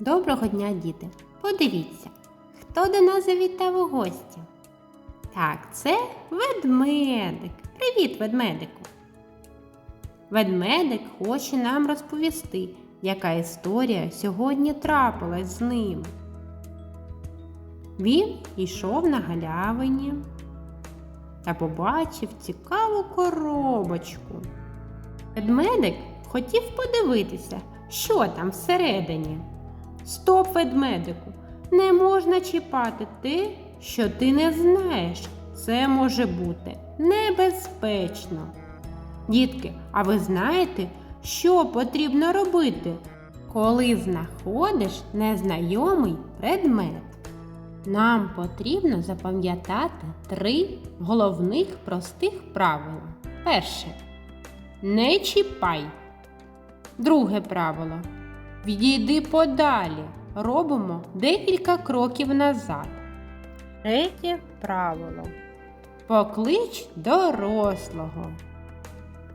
Доброго дня, діти! Подивіться, хто до нас завітав у гості. Так, це ведмедик. Привіт, ведмедику. Ведмедик хоче нам розповісти, яка історія сьогодні трапилась з ним. Він йшов на галявині та побачив цікаву коробочку. Ведмедик хотів подивитися, що там всередині. Стоп, ведмедику, не можна чіпати те, що ти не знаєш. Це може бути небезпечно. Дітки, а ви знаєте, що потрібно робити, коли знаходиш незнайомий предмет? Нам потрібно запам'ятати три головних простих правила. Перше. Не чіпай. Друге правило. Відійди подалі. Робимо декілька кроків назад. Третє правило. Поклич дорослого.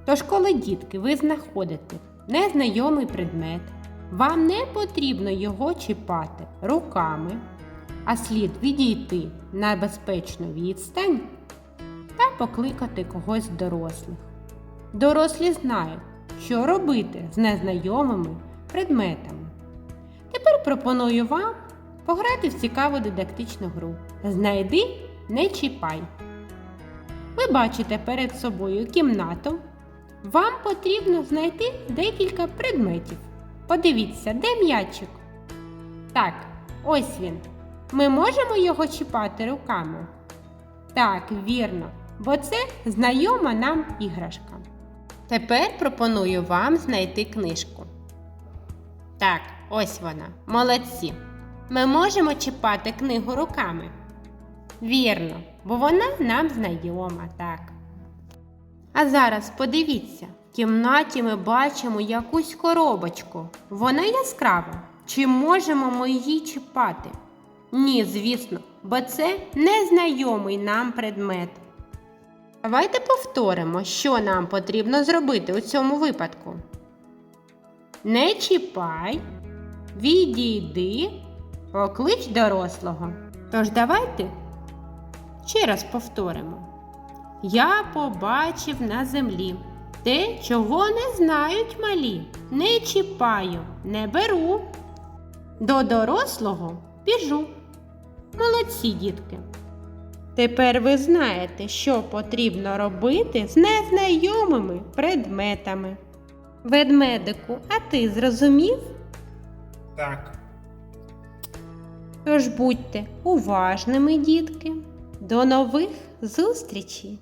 Тож, коли дітки, ви знаходите незнайомий предмет, вам не потрібно його чіпати руками, а слід відійти на безпечну відстань та покликати когось з дорослих. Дорослі знають, що робити з незнайомими предметами. Тепер пропоную вам пограти в цікаву дидактичну гру. Знайди, не чіпай. Ви бачите перед собою кімнату. Вам потрібно знайти декілька предметів. Подивіться, де м'ячик? Так, ось він. Ми можемо його чіпати руками? Так, вірно, бо це знайома нам іграшка. Тепер пропоную вам знайти книжку. Так, ось вона. Молодці. Ми можемо чіпати книгу руками. Вірно, бо вона нам знайома, так. А зараз подивіться, в кімнаті ми бачимо якусь коробочку. Вона яскрава. Чи можемо ми її чіпати? Ні, звісно, бо це незнайомий нам предмет. Давайте повторимо, що нам потрібно зробити у цьому випадку. Не чіпай, відійди, поклич дорослого. Тож давайте ще раз повторимо. Я побачив на землі те, чого не знають малі. Не чіпаю, не беру. До дорослого біжу. Молодці, дітки. Тепер ви знаєте, що потрібно робити з незнайомими предметами. Ведмедику, а ти зрозумів? Так. Тож будьте уважними, дітки. До нових зустрічей!